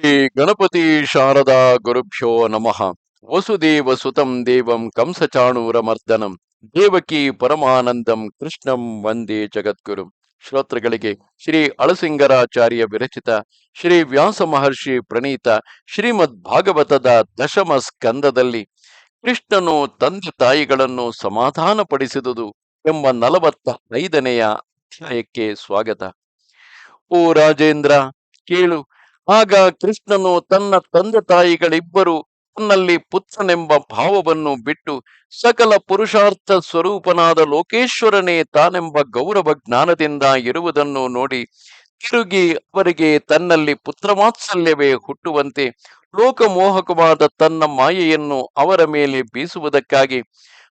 ಶ್ರೀ ಗಣಪತಿ ಶಾರದಾ ಗುರುಭ್ಯೋ ನಮಃ. ವಸುದೇವ ಸುತಂ ದೇವಂ ಕಂಸಚಾಣೂರಮರ್ದನಂ. ದೇವಕಿ ಪರಮಾನಂದಂ ಕೃಷ್ಣಂ ವಂದೇ ಜಗದ್ಗುರು. ಶ್ರೋತೃಗಳಿಗೆ ಶ್ರೀ ಅಳಸಿಂಗರಾಚಾರ್ಯ ವಿರಚಿತ, ಶ್ರೀ ವ್ಯಾಸ ಮಹರ್ಷಿ ಪ್ರಣೀತ, ಶ್ರೀಮದ್ ಭಾಗವತದ ದಶಮ ಸ್ಕಂದದಲ್ಲಿ ಕೃಷ್ಣನು ತಂದೆ ತಾಯಿಗಳನ್ನು ಸಮಾಧಾನಪಡಿಸಿದುದು ಎಂಬ ನಲವತ್ತ ಐದನೆಯ ಅಧ್ಯಾಯಕ್ಕೆ ಸ್ವಾಗತ. ಓ ರಾಜೇಂದ್ರ, ಕೇಳು ಆಗ ಕೃಷ್ಣನು ತನ್ನ ತಂದೆ ತಾಯಿಗಳಿಬ್ಬರು ತನ್ನಲ್ಲಿ ಪುತ್ರನೆಂಬ ಭಾವವನ್ನು ಬಿಟ್ಟು ಸಕಲ ಪುರುಷಾರ್ಥ ಸ್ವರೂಪನಾದ ಲೋಕೇಶ್ವರನೇ ತಾನೆಂಬ ಗೌರವ ಜ್ಞಾನದಿಂದ ಇರುವುದನ್ನು ನೋಡಿ ತಿರುಗಿ ಅವರಿಗೆ ತನ್ನಲ್ಲಿ ಪುತ್ರವಾತ್ಸಲ್ಯವೇ ಹುಟ್ಟುವಂತೆ ಲೋಕಮೋಹಕವಾದ ತನ್ನ ಮಾಯೆಯನ್ನು ಅವರ ಮೇಲೆ ಬೀಸುವುದಕ್ಕಾಗಿ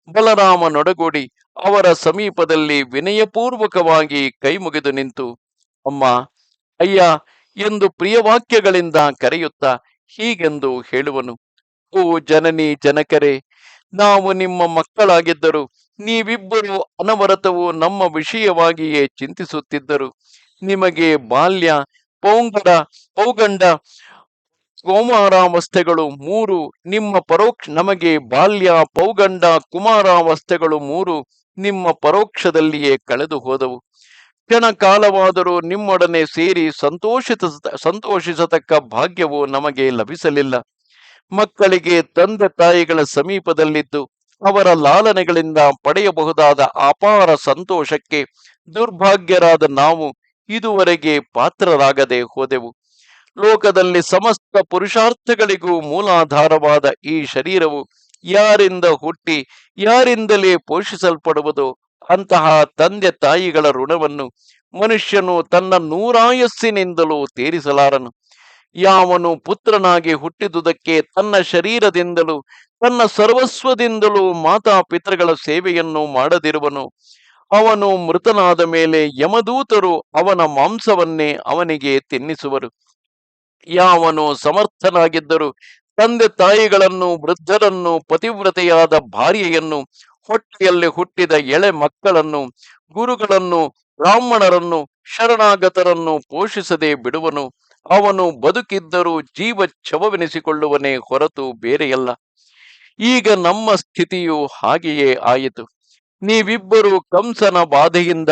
ಬಲರಾಮ ನೊಡಗೂಡಿ ಅವರ ಸಮೀಪದಲ್ಲಿ ವಿನಯಪೂರ್ವಕವಾಗಿ ಕೈಮುಗಿದು ನಿಂತು, ಅಮ್ಮ, ಅಯ್ಯ ಎಂದು ಪ್ರಿಯವಾಕ್ಯಗಳಿಂದ ಕರೆಯುತ್ತಾ ಹೀಗೆಂದು ಹೇಳುವನು, ಓ ಜನನಿ, ಜನಕರೇ, ನಾವು ನಿಮ್ಮ ಮಕ್ಕಳಾಗಿದ್ದರು ನೀವಿಬ್ಬರು ಅನವರತವು ನಮ್ಮ ವಿಷಯವಾಗಿಯೇ ಚಿಂತಿಸುತ್ತಿದ್ದರು. ನಿಮಗೆ ಬಾಲ್ಯ, ಪೌಂಗಡ, ಪೌಗಂಡ ಕೋಮಾರಾವಸ್ಥೆಗಳು ಮೂರು, ನಿಮ್ಮ ಪರೋಕ್ಷ, ನಮಗೆ ಬಾಲ್ಯ, ಪೌಗಂಡ, ಕುಮಾರಾವಸ್ಥೆಗಳು ಮೂರು ನಿಮ್ಮ ಪರೋಕ್ಷದಲ್ಲಿಯೇ ಕಳೆದು ಹೋದವು ಕ್ಷಣ ಕಾಲವಾದರೂ ನಿಮ್ಮೊಡನೆ ಸೇರಿ ಸಂತೋಷಿತ, ಸಂತೋಷಿಸತಕ್ಕ ಭಾಗ್ಯವು ನಮಗೆ ಲಭಿಸಲಿಲ್ಲ. ಮಕ್ಕಳಿಗೆ ತಂದೆ ತಾಯಿಗಳ ಸಮೀಪದಲ್ಲಿದ್ದು ಅವರ ಲಾಲನೆಗಳಿಂದ ಪಡೆಯಬಹುದಾದ ಅಪಾರ ಸಂತೋಷಕ್ಕೆ ದುರ್ಭಾಗ್ಯರಾದ ನಾವು ಇದುವರೆಗೆ ಪಾತ್ರರಾಗದೆ ಹೋದೆವು. ಲೋಕದಲ್ಲಿ ಸಮಸ್ತ ಪುರುಷಾರ್ಥಗಳಿಗೂ ಮೂಲಾಧಾರವಾದ ಈ ಶರೀರವು ಯಾರಿಂದ ಹುಟ್ಟಿ, ಯಾರಿಂದಲೇ ಪೋಷಿಸಲ್ಪಡುವುದೋ ಅಂತಹ ತಂದೆ ತಾಯಿಗಳ ಋಣವನ್ನು ಮನುಷ್ಯನು ತನ್ನ ನೂರಾಯಸ್ಸಿನಿಂದಲೂ ತೀರಿಸಲಾರನು. ಯಾವನು ಪುತ್ರನಾಗಿ ಹುಟ್ಟಿದುದಕ್ಕೆ ತನ್ನ ಶರೀರದಿಂದಲೂ ತನ್ನ ಸರ್ವಸ್ವದಿಂದಲೂ ಮಾತಾಪಿತೃಗಳ ಸೇವೆಯನ್ನು ಮಾಡದಿರುವನು. ಅವನು ಮೃತನಾದ ಮೇಲೆ ಯಮದೂತರು ಅವನ ಮಾಂಸವನ್ನೇ ಅವನಿಗೆ ತಿನ್ನಿಸುವರು. ಯಾವನು ಸಮರ್ಥನಾಗಿದ್ದರು ತಂದೆ ತಾಯಿಗಳನ್ನು, ವೃದ್ಧರನ್ನು, ಪತಿವ್ರತೆಯಾದ ಭಾರ್ಯೆಯನ್ನು ಹೊಟ್ಟೆಯಲ್ಲಿ ಹುಟ್ಟಿದ ಎಳೆ ಮಕ್ಕಳನ್ನು, ಗುರುಗಳನ್ನು, ಬ್ರಾಹ್ಮಣರನ್ನು, ಶರಣಾಗತರನ್ನು ಪೋಷಿಸದೆ ಬಿಡುವನು. ಅವನು ಬದುಕಿದ್ದರೂ ಜೀವ ಛವವೆನಿಸಿಕೊಳ್ಳುವನೇ ಹೊರತು ಬೇರೆಯಲ್ಲ. ಈಗ ನಮ್ಮ ಸ್ಥಿತಿಯು ಹಾಗೆಯೇ ಆಯಿತು. ನೀವಿಬ್ಬರು ಕಂಸನ ಬಾಧೆಯಿಂದ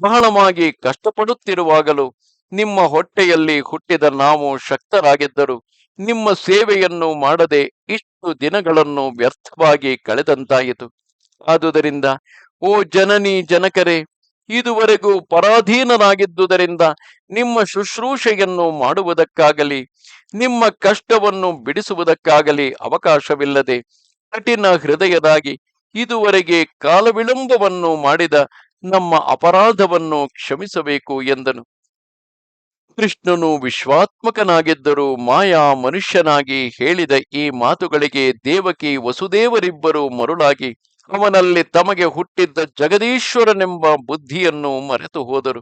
ಬಹಳವಾಗಿ ಕಷ್ಟಪಡುತ್ತಿರುವಾಗಲೂ ನಿಮ್ಮ ಹೊಟ್ಟೆಯಲ್ಲಿ ಹುಟ್ಟಿದ ನಾವು ಶಕ್ತರಾಗಿದ್ದರು ನಿಮ್ಮ ಸೇವೆಯನ್ನು ಮಾಡದೆ ಇಷ್ಟು ದಿನಗಳನ್ನು ವ್ಯರ್ಥವಾಗಿ ಕಳೆದಂತಾಯಿತು. ಆದುದರಿಂದ, ಓ ಜನನಿ ಜನಕರೇ, ಇದುವರೆಗೂ ಪರಾಧೀನರಾಗಿದ್ದುದರಿಂದ ನಿಮ್ಮ ಶುಶ್ರೂಷೆಯನ್ನು ಮಾಡುವುದಕ್ಕಾಗಲಿ, ನಿಮ್ಮ ಕಷ್ಟವನ್ನು ಬಿಡಿಸುವುದಕ್ಕಾಗಲಿ ಅವಕಾಶವಿಲ್ಲದೆ, ಕಠಿಣ ಹೃದಯದಾಗಿ ಇದುವರೆಗೆ ಕಾಲವಿಳಂಬವನ್ನು ಮಾಡಿದ ನಮ್ಮ ಅಪರಾಧವನ್ನು ಕ್ಷಮಿಸಬೇಕು ಎಂದನು. ಕೃಷ್ಣನು ವಿಶ್ವಾತ್ಮಕನಾಗಿದ್ದರೂ ಮಾಯಾ ಮನುಷ್ಯನಾಗಿ ಹೇಳಿದ ಈ ಮಾತುಗಳಿಗೆ ದೇವಕಿ ವಸುದೇವರಿಬ್ಬರು ಮರುಳಾಗಿ ಅವನಲ್ಲಿ ತಮಗೆ ಹುಟ್ಟಿದ್ದ ಜಗದೀಶ್ವರನೆಂಬ ಬುದ್ಧಿಯನ್ನು ಮರೆತು ಹೋದರು.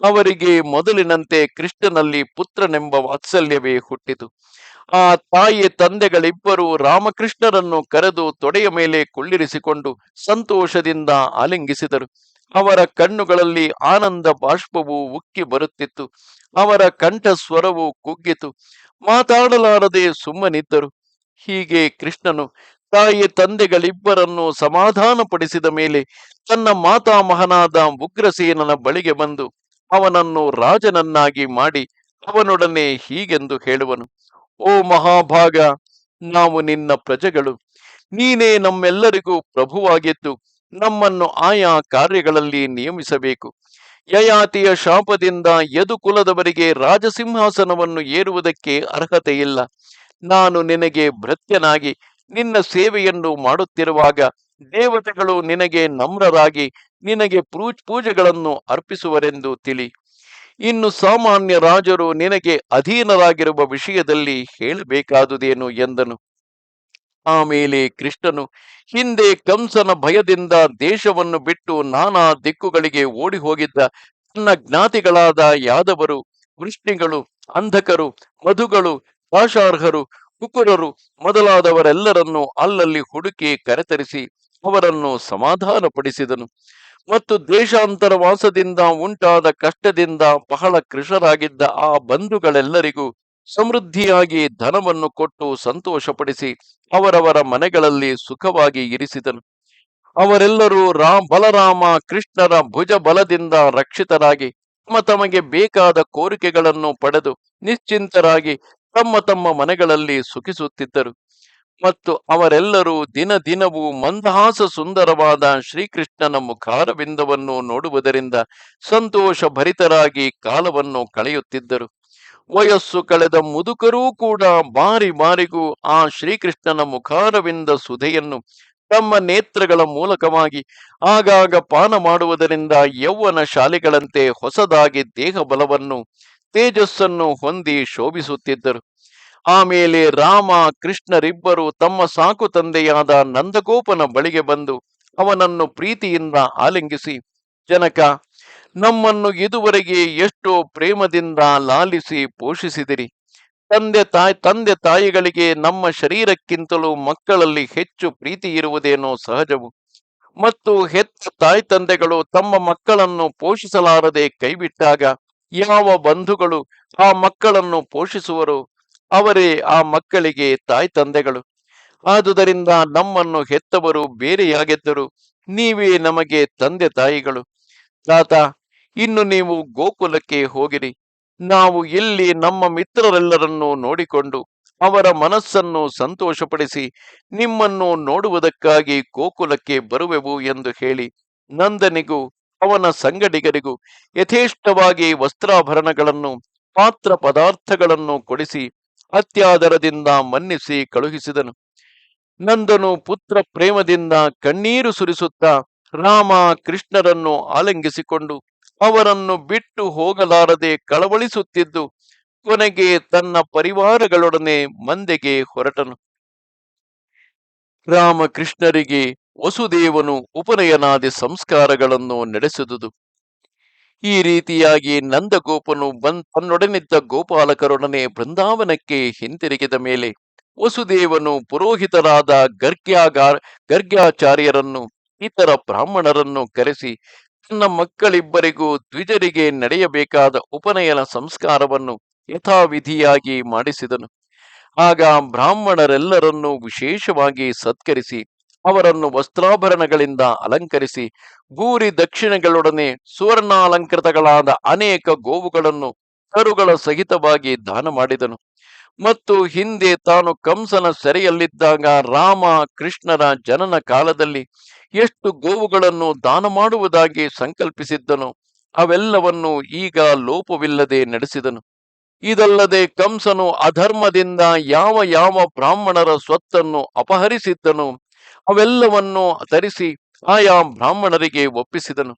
ಅವರಿಗೆ ಮೊದಲಿನಂತೆ ಕೃಷ್ಣನಲ್ಲಿ ಪುತ್ರನೆಂಬ ವಾತ್ಸಲ್ಯವೇ ಹುಟ್ಟಿತು. ಆ ತಾಯಿ ತಂದೆಗಳಿಬ್ಬರು ರಾಮಕೃಷ್ಣರನ್ನು ಕರೆದು ತೊಡೆಯ ಮೇಲೆ ಕುಳ್ಳಿರಿಸಿಕೊಂಡು ಸಂತೋಷದಿಂದ ಆಲಿಂಗಿಸಿದರು. ಅವರ ಕಣ್ಣುಗಳಲ್ಲಿ ಆನಂದ ಬಾಷ್ಪವು ಉಕ್ಕಿ ಬರುತ್ತಿತ್ತು. ಅವರ ಕಂಠಸ್ವರವು ಕುಗ್ಗಿತು. ಮಾತಾಡಲಾರದೆ ಸುಮ್ಮನಿದ್ದರು. ಹೀಗೆ ಕೃಷ್ಣನು ತಾಯಿ ತಂದೆಗಳಿಬ್ಬರನ್ನು ಸಮಾಧಾನಪಡಿಸಿದ ಮೇಲೆ ತನ್ನ ಮಾತಾಮಹನಾದ ಉಗ್ರಸೇನನ ಬಳಿಗೆ ಬಂದು ಅವನನ್ನು ರಾಜನನ್ನಾಗಿ ಮಾಡಿ ಅವನೊಡನೆ ಹೀಗೆಂದು ಹೇಳುವನು, ಓ ಮಹಾಭಾಗ, ನಾವು ನಿನ್ನ ಪ್ರಜೆಗಳು. ನೀನೇ ನಮ್ಮೆಲ್ಲರಿಗೂ ಪ್ರಭುವಾಗಿದ್ದು ನಮ್ಮನ್ನು ಆಯಾ ಕಾರ್ಯಗಳಲ್ಲಿ ನಿಯಮಿಸಬೇಕು. ಯಯಾತಿಯ ಶಾಪದಿಂದ ಯದುಕುಲದವರಿಗೆ ರಾಜಸಿಂಹಾಸನವನ್ನು ಏರುವುದಕ್ಕೆ ಅರ್ಹತೆಯಿಲ್ಲ. ನಾನು ನಿನಗೆ ಭೃತ್ಯನಾಗಿ ನಿನ್ನ ಸೇವೆಯನ್ನು ಮಾಡುತ್ತಿರುವಾಗ ದೇವತೆಗಳು ನಿನಗೆ ನಮ್ರರಾಗಿ ನಿನಗೆ ಪೂಜೆಗಳನ್ನು ಅರ್ಪಿಸುವರೆಂದು ತಿಳಿ. ಇನ್ನು ಸಾಮಾನ್ಯ ರಾಜರು ನಿನಗೆ ಅಧೀನರಾಗಿರುವ ವಿಷಯದಲ್ಲಿ ಹೇಳಬೇಕಾದುದೇನು ಎಂದನು. ಆಮೇಲೆ ಕೃಷ್ಣನು, ಹಿಂದೆ ಕಂಸನ ಭಯದಿಂದ ದೇಶವನ್ನು ಬಿಟ್ಟು ನಾನಾ ದಿಕ್ಕುಗಳಿಗೆ ಓಡಿ ಹೋಗಿದ್ದ ತನ್ನ ಜ್ಞಾತಿಗಳಾದ ಯಾದವರು, ವೃಷ್ಣಿಗಳು, ಅಂಧಕರು ಮಧುಗಳು ಭಾಷಾರ್ಹರು ಕುಕುರರು ಮೊದಲಾದವರೆಲ್ಲರನ್ನು ಅಲ್ಲಲ್ಲಿ ಹುಡುಕಿ ಕರೆತರಿಸಿ ಅವರನ್ನು ಸಮಾಧಾನಪಡಿಸಿದನು. ಮತ್ತು ದೇಶಾಂತರ ವಾಸದಿಂದ ಉಂಟಾದ ಕಷ್ಟದಿಂದ ಬಹಳ ಕೃಷರಾಗಿದ್ದ ಆ ಬಂಧುಗಳೆಲ್ಲರಿಗೂ ಸಮೃದ್ಧಿಯಾಗಿ ಧನವನ್ನು ಕೊಟ್ಟು ಸಂತೋಷಪಡಿಸಿ ಅವರವರ ಮನೆಗಳಲ್ಲಿ ಸುಖವಾಗಿ ಇರಿಸಿದನು. ಅವರೆಲ್ಲರೂ ರಾಮ್ ಬಲರಾಮ ಕೃಷ್ಣರ ಭುಜ ಬಲದಿಂದ ರಕ್ಷಿತರಾಗಿ ತಮ್ಮ ತಮಗೆ ಬೇಕಾದ ಕೋರಿಕೆಗಳನ್ನು ಪಡೆದು ನಿಶ್ಚಿಂತರಾಗಿ ತಮ್ಮ ತಮ್ಮ ಮನೆಗಳಲ್ಲಿ ಸುಖಿಸುತ್ತಿದ್ದರು. ಮತ್ತು ಅವರೆಲ್ಲರೂ ದಿನ ದಿನವೂ ಮಂದಹಾಸ ಸುಂದರವಾದ ಶ್ರೀಕೃಷ್ಣನ ಮುಖಾರವಿಂದವನ್ನು ನೋಡುವುದರಿಂದ ಸಂತೋಷ ಭರಿತರಾಗಿ ಕಾಲವನ್ನು ಕಳೆಯುತ್ತಿದ್ದರು. ವಯಸ್ಸು ಕಳೆದ ಮುದುಕರೂ ಕೂಡ ಬಾರಿ ಬಾರಿಗೂ ಆ ಶ್ರೀಕೃಷ್ಣನ ಮುಖಾರವಿಂದ ಸುಧೆಯನ್ನು ತಮ್ಮ ನೇತ್ರಗಳ ಮೂಲಕವಾಗಿ, ಆಗಾಗ ಪಾನ ಮಾಡುವುದರಿಂದ ಯೌವನ ಶಾಲೆಗಳಂತೆ ಹೊಸದಾಗಿ ದೇಹ ಬಲವನ್ನು ತೇಜಸ್ಸನ್ನು ಹೊಂದಿ ಶೋಭಿಸುತ್ತಿದ್ದರು. ಆಮೇಲೆ ರಾಮ ಕೃಷ್ಣರಿಬ್ಬರು ತಮ್ಮ ಸಾಕು ತಂದೆಯಾದ ನಂದಗೋಪನ ಬಳಿಗೆ ಬಂದು ಅವನನ್ನು ಪ್ರೀತಿಯಿಂದ ಆಲಿಂಗಿಸಿ, ಜನಕ, ನಮ್ಮನ್ನು ಇದುವರೆಗೆ ಎಷ್ಟೋ ಪ್ರೇಮದಿಂದ ಲಾಲಿಸಿ ಪೋಷಿಸಿದಿರಿ. ತಂದೆ ತಾಯಿ, ತಂದೆ ತಾಯಿಗಳಿಗೆ ನಮ್ಮ ಶರೀರಕ್ಕಿಂತಲೂ ಮಕ್ಕಳಲ್ಲಿ ಹೆಚ್ಚು ಪ್ರೀತಿ ಇರುವುದೇನೋ ಸಹಜವು. ಮತ್ತು ಹೆತ್ತ ತಾಯಿ ತಂದೆಗಳು ತಮ್ಮ ಮಕ್ಕಳನ್ನು ಪೋಷಿಸಲಾರದೆ ಕೈಬಿಟ್ಟಾಗ ಯಾವ ಬಂಧುಗಳು ಆ ಮಕ್ಕಳನ್ನು ಪೋಷಿಸುವರು ಅವರೇ ಆ ಮಕ್ಕಳಿಗೆ ತಾಯಿ ತಂದೆಗಳು. ಆದುದರಿಂದ ನಮ್ಮನ್ನು ಹೆತ್ತವರು ಬೇರೆಯಾಗೆದ್ದರು ನೀವೇ ನಮಗೆ ತಂದೆ ತಾಯಿಗಳು. ತಾತ, ಇನ್ನು ನೀವು ಗೋಕುಲಕ್ಕೆ ಹೋಗಿರಿ. ನಾವು ಇಲ್ಲಿ ನಮ್ಮ ಮಿತ್ರರೆಲ್ಲರನ್ನು ನೋಡಿಕೊಂಡು ಅವರ ಮನಸ್ಸನ್ನು ಸಂತೋಷಪಡಿಸಿ ನಿಮ್ಮನ್ನು ನೋಡುವುದಕ್ಕಾಗಿ ಗೋಕುಲಕ್ಕೆ ಬರುವೆವು ಎಂದು ಹೇಳಿ ನಂದನಿಗೂ ಅವನ ಸಂಗಡಿಗರಿಗೂ ಯಥೇಷ್ಟವಾಗಿ ವಸ್ತ್ರಾಭರಣಗಳನ್ನು, ಪಾತ್ರ ಪದಾರ್ಥಗಳನ್ನು ಕೊಡಿಸಿ ಅತ್ಯಾದರದಿಂದ ಮನ್ನಿಸಿ ಕಳುಹಿಸಿದನು. ನಂದನು ಪುತ್ರ ಪ್ರೇಮದಿಂದ ಕಣ್ಣೀರು ಸುರಿಸುತ್ತಾ ರಾಮ ಕೃಷ್ಣರನ್ನು ಆಲಂಗಿಸಿಕೊಂಡು ಅವರನ್ನು ಬಿಟ್ಟು ಹೋಗಲಾರದೆ ಕಳವಳಿಸುತ್ತಿದ್ದು ಕೊನೆಗೆ ತನ್ನ ಪರಿವಾರಗಳೊಡನೆ ಮಂದೆಗೆ ಹೊರಟನು. ರಾಮಕೃಷ್ಣರಿಗೆ ವಸುದೇವನು ಉಪನಯನಾದಿ ಸಂಸ್ಕಾರಗಳನ್ನು ನಡೆಸಿದುದು. ಈ ರೀತಿಯಾಗಿ ನಂದಗೋಪನು ಬಂದ್ ತನ್ನೊಡನಿದ್ದ ಗೋಪಾಲಕರೊಡನೆ ಬೃಂದಾವನಕ್ಕೆ ಹಿಂತಿರುಗಿದ ಮೇಲೆ ವಸುದೇವನು ಪುರೋಹಿತರಾದ ಗರ್ಗ್ಯಾಗ ಗರ್ಗ್ಯಾಚಾರ್ಯರನ್ನು, ಇತರ ಬ್ರಾಹ್ಮಣರನ್ನು ಕರೆಸಿ ತನ್ನ ಮಕ್ಕಳಿಬ್ಬರಿಗೂ ದ್ವಿಜರಿಗೆ ನಡೆಯಬೇಕಾದ ಉಪನಯನ ಸಂಸ್ಕಾರವನ್ನು ಯಥಾವಿಧಿಯಾಗಿ ಮಾಡಿಸಿದನು. ಆಗ ಬ್ರಾಹ್ಮಣರೆಲ್ಲರನ್ನೂ ವಿಶೇಷವಾಗಿ ಸತ್ಕರಿಸಿ ಅವರನ್ನು ವಸ್ತ್ರಾಭರಣಗಳಿಂದ ಅಲಂಕರಿಸಿ, ಗೂರಿ ದಕ್ಷಿಣಗಳೊಡನೆ ಸುವರ್ಣಾಲಂಕೃತಗಳಾದ ಅನೇಕ ಗೋವುಗಳನ್ನು ಕರುಗಳ ಸಹಿತವಾಗಿ ದಾನ ಮಾಡಿದನು. ಮತ್ತು ಹಿಂದೆ ತಾನು ಕಂಸನ ಸೆರೆಯಲ್ಲಿದ್ದಾಗ ರಾಮ ಕೃಷ್ಣರ ಜನನ ಕಾಲದಲ್ಲಿ ಎಷ್ಟು ಗೋವುಗಳನ್ನು ದಾನ ಮಾಡುವುದಾಗಿ ಸಂಕಲ್ಪಿಸಿದ್ದನು, ಅವೆಲ್ಲವನ್ನು ಈಗ ಲೋಪವಿಲ್ಲದೆ ನಡೆಸಿದನು. ಇದಲ್ಲದೆ ಕಂಸನು ಅಧರ್ಮದಿಂದ ಯಾವ ಯಾವ ಬ್ರಾಹ್ಮಣರ ಸ್ವತ್ತನ್ನು ಅಪಹರಿಸಿದ್ದನು ಅವೆಲ್ಲವನ್ನು ತರಿಸಿ ಆಯಾ ಬ್ರಾಹ್ಮಣರಿಗೆ ಒಪ್ಪಿಸಿದನು.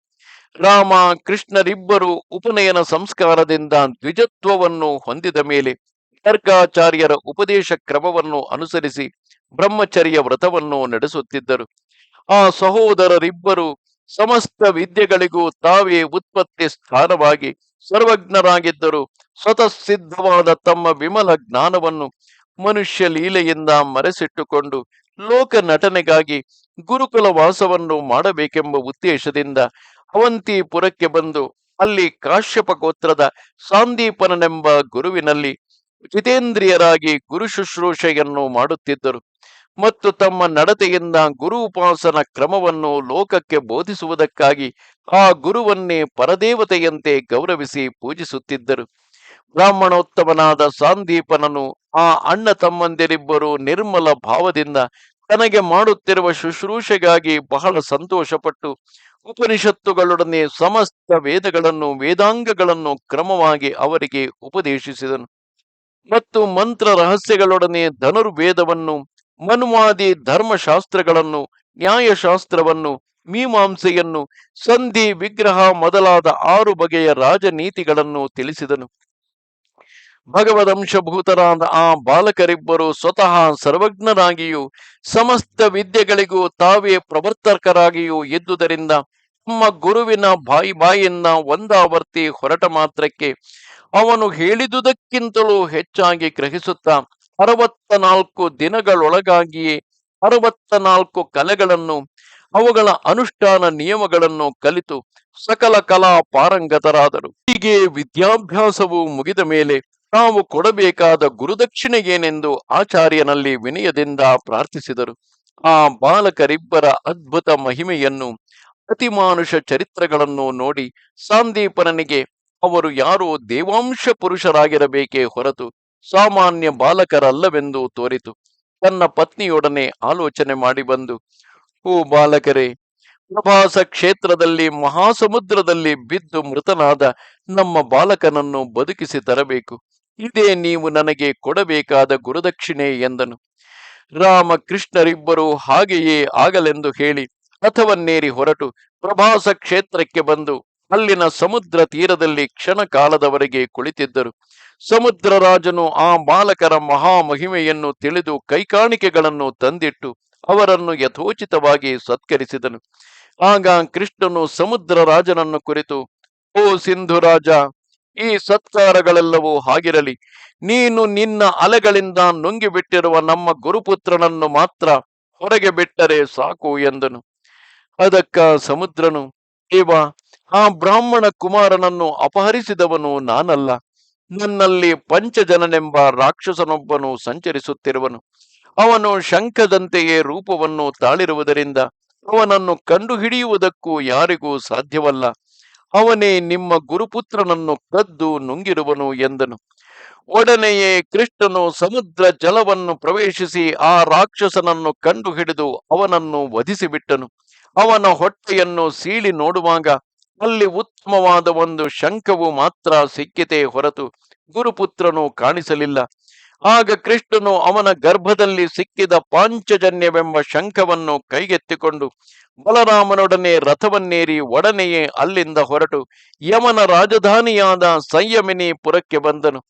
ರಾಮ ಕೃಷ್ಣರಿಬ್ಬರು ಉಪನಯನ ಸಂಸ್ಕಾರದಿಂದ ದ್ವಿಜತ್ವವನ್ನು ಹೊಂದಿದ ಮೇಲೆ ಗರ್ಗಾಚಾರ್ಯರ ಉಪದೇಶ ಕ್ರಮವನ್ನು ಅನುಸರಿಸಿ ಬ್ರಹ್ಮಚರ್ಯ ವ್ರತವನ್ನು ನಡೆಸುತ್ತಿದ್ದರು. ಆ ಸಹೋದರರಿಬ್ಬರು ಸಮಸ್ತ ವಿದ್ಯೆಗಳಿಗೂ ತಾವೇ ಉತ್ಪತ್ತಿ ಸ್ಥಾನವಾಗಿ ಸರ್ವಜ್ಞರಾಗಿದ್ದರು. ಸ್ವತಃ ಸಿದ್ಧವಾದ ತಮ್ಮ ವಿಮಲ ಜ್ಞಾನವನ್ನು ಮನುಷ್ಯ ಲೀಲೆಯಿಂದ ಮರೆಸಿಟ್ಟುಕೊಂಡು ಲೋಕ ನಟನೆಗಾಗಿ ಗುರುಕುಲ ವಾಸವನ್ನು ಮಾಡಬೇಕೆಂಬ ಉದ್ದೇಶದಿಂದ ಅವಂತಿಪುರಕ್ಕೆ ಬಂದು ಅಲ್ಲಿ ಕಾಶ್ಯಪ ಗೋತ್ರದ ಸಾಂದೀಪನನೆಂಬ ಗುರುವಿನಲ್ಲಿ ಜಿತೇಂದ್ರಿಯರಾಗಿ ಗುರು ಶುಶ್ರೂಷೆಯನ್ನು ಮಾಡುತ್ತಿದ್ದರು ಮತ್ತು ತಮ್ಮ ನಡತೆಯಿಂದ ಗುರು ಉಪಾಸನ ಕ್ರಮವನ್ನು ಲೋಕಕ್ಕೆ ಬೋಧಿಸುವುದಕ್ಕಾಗಿ ಆ ಗುರುವನ್ನೇ ಪರದೇವತೆಯಂತೆ ಗೌರವಿಸಿ ಪೂಜಿಸುತ್ತಿದ್ದರು. ಬ್ರಾಹ್ಮಣೋತ್ತಮನಾದ ಸಾಂದೀಪನನು ಆ ಅಣ್ಣ ತಮ್ಮಂದಿರಿಬ್ಬರು ನಿರ್ಮಲ ಭಾವದಿಂದ ತನಗೆ ಮಾಡುತ್ತಿರುವ ಶುಶ್ರೂಷೆಗಾಗಿ ಬಹಳ ಸಂತೋಷಪಟ್ಟು ಉಪನಿಷತ್ತುಗಳೊಡನೆ ಸಮಸ್ತ ವೇದಗಳನ್ನು, ವೇದಾಂಗಗಳನ್ನು ಕ್ರಮವಾಗಿ ಅವರಿಗೆ ಉಪದೇಶಿಸಿದನು. ಮತ್ತು ಮಂತ್ರ ರಹಸ್ಯಗಳೊಡನೆ ಧನುರ್ವೇದವನ್ನು, ಮನುವಾದಿ ಧರ್ಮಶಾಸ್ತ್ರಗಳನ್ನು, ನ್ಯಾಯಶಾಸ್ತ್ರವನ್ನು, ಮೀಮಾಂಸೆಯನ್ನು, ಸಂಧಿ ವಿಗ್ರಹ ಮೊದಲಾದ ಆರು ಬಗೆಯ ರಾಜನೀತಿಗಳನ್ನು ತಿಳಿಸಿದನು. ಭಗವದಂಶಭೂತರಾದ ಆ ಬಾಲಕರಿಬ್ಬರು ಸ್ವತಃ ಸರ್ವಜ್ಞರಾಗಿಯೂ ಸಮಸ್ತ ವಿದ್ಯೆಗಳಿಗೂ ತಾವೇ ಪ್ರವರ್ತಕರಾಗಿಯೂ ಇದ್ದುದರಿಂದ ತಮ್ಮ ಗುರುವಿನ ಬಾಯಿ ಬಾಯಿಯನ್ನ ಒಂದಾವರ್ತಿ ಹೊರಟ ಮಾತ್ರಕ್ಕೆ ಅವನು ಹೇಳಿದುದಕ್ಕಿಂತಲೂ ಹೆಚ್ಚಾಗಿ ಗ್ರಹಿಸುತ್ತಾ ಅರವತ್ತ ನಾಲ್ಕು ದಿನಗಳೊಳಗಾಗಿಯೇ ಅರವತ್ತ ನಾಲ್ಕು ಕಲೆಗಳನ್ನು, ಅವುಗಳ ಅನುಷ್ಠಾನ ನಿಯಮಗಳನ್ನು ಕಲಿತು ಸಕಲ ಕಲಾ ಪಾರಂಗತರಾದರು. ಹೀಗೆ ವಿದ್ಯಾಭ್ಯಾಸವು ಮುಗಿದ ಮೇಲೆ ತಾವು ಕೊಡಬೇಕಾದ ಗುರುದಕ್ಷಿಣೆ ಏನೆಂದು ಆಚಾರ್ಯನಲ್ಲಿ ವಿನಯದಿಂದ ಪ್ರಾರ್ಥಿಸಿದರು. ಆ ಬಾಲಕರಿಬ್ಬರ ಅದ್ಭುತ ಮಹಿಮೆಯನ್ನು, ಅತಿಮಾನುಷ ಚರಿತ್ರಗಳನ್ನು ನೋಡಿ ಸಾಂದೀಪನನಿಗೆ, ಅವರು ಯಾರೋ ದೇವಾಂಶ ಪುರುಷರಾಗಿರಬೇಕೇ ಹೊರತು ಸಾಮಾನ್ಯ ಬಾಲಕರಲ್ಲವೆಂದು ತೋರಿತು. ತನ್ನ ಪತ್ನಿಯೊಡನೆ ಆಲೋಚನೆ ಮಾಡಿ ಬಂದು, ಓ ಬಾಲಕರೇ ಪ್ರಭಾಸ ಕ್ಷೇತ್ರದಲ್ಲಿ, ಮಹಾಸಮುದ್ರದಲ್ಲಿ ಬಿದ್ದು ಮೃತನಾದ ನಮ್ಮ ಬಾಲಕನನ್ನು ಬದುಕಿಸಿ ತರಬೇಕು. ಇದೇ ನೀವು ನನಗೆ ಕೊಡಬೇಕಾದ ಗುರುದಕ್ಷಿಣೆ ಎಂದನು. ರಾಮಕೃಷ್ಣರಿಬ್ಬರು ಹಾಗೆಯೇ ಆಗಲೆಂದು ಹೇಳಿ ರಥವನ್ನೇರಿ ಹೊರಟು ಪ್ರಭಾಸ ಕ್ಷೇತ್ರಕ್ಕೆ ಬಂದು ಅಲ್ಲಿನ ಸಮುದ್ರ ತೀರದಲ್ಲಿ ಕ್ಷಣ ಕಾಲದವರೆಗೆ ಕುಳಿತಿದ್ದರು. ಸಮುದ್ರ ರಾಜನು ಆ ಬಾಲಕರ ಮಹಾಮಹಿಮೆಯನ್ನು ತಿಳಿದು ಕೈಕಾಣಿಕೆಗಳನ್ನು ತಂದಿಟ್ಟು ಅವರನ್ನು ಯಥೋಚಿತವಾಗಿ ಸತ್ಕರಿಸಿದನು. ಆಗ ಕೃಷ್ಣನು ಸಮುದ್ರ ರಾಜನನ್ನು ಕುರಿತು, ಓ ಸಿಂಧು ರಾಜ ಈ ಸತ್ಕಾರಗಳೆಲ್ಲವೂ ಹಾಗಿರಲಿ. ನೀನು ನಿನ್ನ ಅಲೆಗಳಿಂದ ನುಂಗಿಬಿಟ್ಟಿರುವ ನಮ್ಮ ಗುರುಪುತ್ರನನ್ನು ಮಾತ್ರ ಹೊರಗೆ ಬಿಟ್ಟರೆ ಸಾಕು ಎಂದನು. ಅದಕ್ಕ ಸಮುದ್ರನು ದೇವ ಆ ಬ್ರಾಹ್ಮಣ ಕುಮಾರನನ್ನು ಅಪಹರಿಸಿದವನು ನಾನಲ್ಲ. ನನ್ನಲ್ಲಿ ಪಂಚಜನನೆಂಬ ರಾಕ್ಷಸನೊಬ್ಬನು ಸಂಚರಿಸುತ್ತಿರುವನು. ಅವನು ಶಂಖದಂತೆಯೇ ರೂಪವನ್ನು ತಾಳಿರುವುದರಿಂದ ಅವನನ್ನು ಕಂಡುಹಿಡಿಯುವುದಕ್ಕೂ ಯಾರಿಗೂ ಸಾಧ್ಯವಲ್ಲ. ಅವನೇ ನಿಮ್ಮ ಗುರುಪುತ್ರನನ್ನು ಕದ್ದು ನುಂಗಿರುವನು ಎಂದನು. ಒಡನೆಯೇ ಕೃಷ್ಣನು ಸಮುದ್ರ ಜಲವನ್ನು ಪ್ರವೇಶಿಸಿ ಆ ರಾಕ್ಷಸನನ್ನು ಕಂಡು ಹಿಡಿದು ಅವನನ್ನು ವಧಿಸಿಬಿಟ್ಟನು. ಅವನ ಹೊಟ್ಟೆಯನ್ನು ಸೀಳಿ ನೋಡುವಾಗ ಅಲ್ಲಿ ಉತ್ತಮವಾದ ಒಂದು ಶಂಖವು ಮಾತ್ರ ಸಿಕ್ಕಿತೇ ಹೊರತು ಗುರುಪುತ್ರನು ಕಾಣಿಸಲಿಲ್ಲ. ಆಗ ಕೃಷ್ಣನು ಅವನ ಗರ್ಭದಲ್ಲಿ ಸಿಕ್ಕಿದ ಪಾಂಚಜನ್ಯವೆಂಬ ಶಂಖವನ್ನು ಕೈಗೆತ್ತಿಕೊಂಡು ಬಲರಾಮನೊಡನೆ ರಥವನ್ನೇರಿ ಒಡನೆಯೇ ಅಲ್ಲಿಂದ ಹೊರಟು ಯಮನ ರಾಜಧಾನಿಯಾದ ಸಂಯಮಿನಿ ಪುರಕ್ಕೆ ಬಂದನು.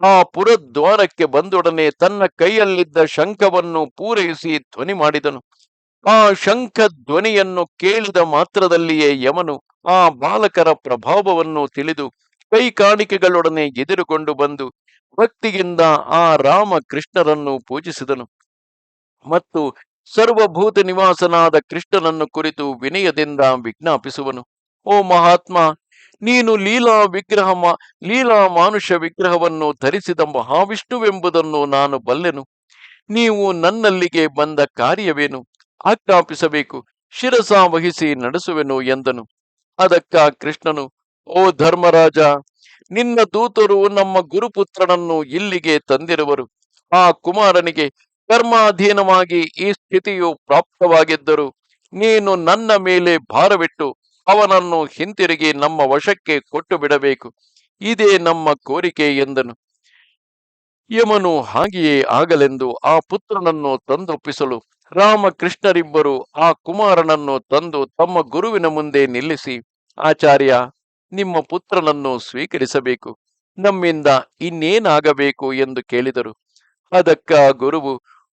ಆ ಪುರದ್ವಾರಕ್ಕೆ ಬಂದೊಡನೆ ತನ್ನ ಕೈಯಲ್ಲಿದ್ದ ಶಂಖವನ್ನು ಪೂರೈಸಿ ಧ್ವನಿ ಮಾಡಿದನು. ಆ ಶಂಖ ಧ್ವನಿಯನ್ನು ಕೇಳಿದ ಮಾತ್ರದಲ್ಲಿಯೇ ಯಮನು ಆ ಬಾಲಕರ ಪ್ರಭಾವವನ್ನು ತಿಳಿದು ಕೈ ಕಾಣಿಕೆಗಳೊಡನೆ ಎದುರುಕೊಂಡು ಬಂದು ಭಕ್ತಿಯಿಂದ ಆ ರಾಮ ಕೃಷ್ಣರನ್ನು ಪೂಜಿಸಿದನು. ಮತ್ತು ಸರ್ವಭೂತ ನಿವಾಸನಾದ ಕೃಷ್ಣನನ್ನು ಕುರಿತು ವಿನಯದಿಂದ ವಿಜ್ಞಾಪಿಸುವನು. ಓ ಮಹಾತ್ಮ, ನೀನು ಲೀಲಾ ವಿಗ್ರಹ ಲೀಲಾ ಮಾನುಷ ವಿಗ್ರಹವನ್ನು ಧರಿಸಿದ ಮಹಾವಿಷ್ಣುವೆಂಬುದನ್ನು ನಾನು ಬಲ್ಲೆನು. ನೀವು ನನ್ನಲ್ಲಿಗೆ ಬಂದ ಕಾರ್ಯವೇನು? ಆಜ್ಞಾಪಿಸಬೇಕು ಶಿರಸ ವಹಿಸಿ ನಡೆಸುವೆನು ಎಂದನು. ಅದಕ್ಕ ಕೃಷ್ಣನು, ಓ ಧರ್ಮರಾಜ ನಿನ್ನ ದೂತರು ನಮ್ಮ ಗುರುಪುತ್ರನನ್ನು ಇಲ್ಲಿಗೆ ತಂದಿರುವರು. ಆ ಕುಮಾರನಿಗೆ ಕರ್ಮಾಧೀನವಾಗಿ ಈ ಸ್ಥಿತಿಯು ಪ್ರಾಪ್ತವಾಗಿದ್ದರು ನೀನು ನನ್ನ ಮೇಲೆ ಭಾರವಿಟ್ಟು ಅವನನ್ನು ಹಿಂತಿರುಗಿ ನಮ್ಮ ವಶಕ್ಕೆ ಕೊಟ್ಟು ಬಿಡಬೇಕು ಇದೇ ನಮ್ಮ ಕೋರಿಕೆ ಎಂದನು. ಯಮನು ಹಾಗೆಯೇ ಆಗಲೆಂದು ಆ ಪುತ್ರನನ್ನು ತಂದೊಪ್ಪಿಸಲು ರಾಮಕೃಷ್ಣರಿಬ್ಬರು ಆ ಕುಮಾರನನ್ನು ತಂದು ತಮ್ಮ ಗುರುವಿನ ಮುಂದೆ ನಿಲ್ಲಿಸಿ, ಆಚಾರ್ಯ ನಿಮ್ಮ ಪುತ್ರನನ್ನು ಸ್ವೀಕರಿಸಬೇಕು. ನಮ್ಮಿಂದ ಇನ್ನೇನಾಗಬೇಕು ಎಂದು ಕೇಳಿದರು. ಅದಕ್ಕ ಗುರುವು,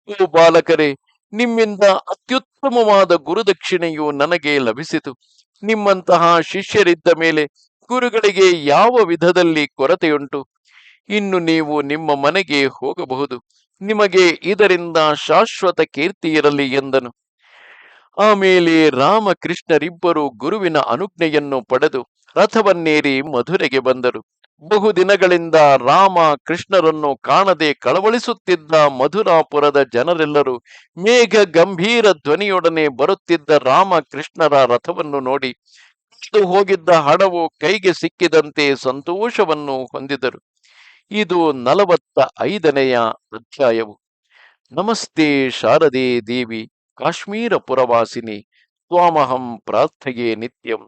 ಓ ಬಾಲಕರೇ, ನಿಮ್ಮಿಂದ ಅತ್ಯುತ್ತಮವಾದ ಗುರುದಕ್ಷಿಣೆಯು ನನಗೆ ಲಭಿಸಿತು. ನಿಮ್ಮಂತಹ ಶಿಷ್ಯರಿದ್ದ ಮೇಲೆ ಗುರುಗಳಿಗೆ ಯಾವ ವಿಧದಲ್ಲಿ ಕೊರತೆಯುಂಟು? ಇನ್ನು ನೀವು ನಿಮ್ಮ ಮನೆಗೆ ಹೋಗಬಹುದು. ನಿಮಗೆ ಇದರಿಂದ ಶಾಶ್ವತ ಕೀರ್ತಿ ಇರಲಿ ಎಂದನು. ಆಮೇಲೆ ರಾಮಕೃಷ್ಣರಿಬ್ಬರು ಗುರುವಿನ ಅನುಜ್ಞೆಯನ್ನು ಪಡೆದು ರಥವನ್ನೇರಿ ಮಧುರೆಗೆ ಬಂದರು. ಬಹುದಿನಗಳಿಂದ ರಾಮ ಕೃಷ್ಣರನ್ನು ಕಾಣದೆ ಕಳವಳಿಸುತ್ತಿದ್ದ ಮಧುರಾಪುರದ ಜನರೆಲ್ಲರೂ ಮೇಘ ಗಂಭೀರ ಧ್ವನಿಯೊಡನೆ ಬರುತ್ತಿದ್ದ ರಾಮ ಕೃಷ್ಣರ ರಥವನ್ನು ನೋಡಿ ಹೋಗಿದ್ದ ಹಣವು ಕೈಗೆ ಸಿಕ್ಕಿದಂತೆ ಸಂತೋಷವನ್ನು ಹೊಂದಿದರು. ಇದು ನಲವತ್ತ ಐದನೆಯ ಅಧ್ಯಾಯವು. ನಮಸ್ತೆ ಶಾರದೆ ದೇವಿ, ಕಾಶ್ಮೀರ ಪುರವಾಸಿನಿ, ತ್ವಾಮಹಂ ಪ್ರಾರ್ಥೆಯೇ ನಿತ್ಯಂ.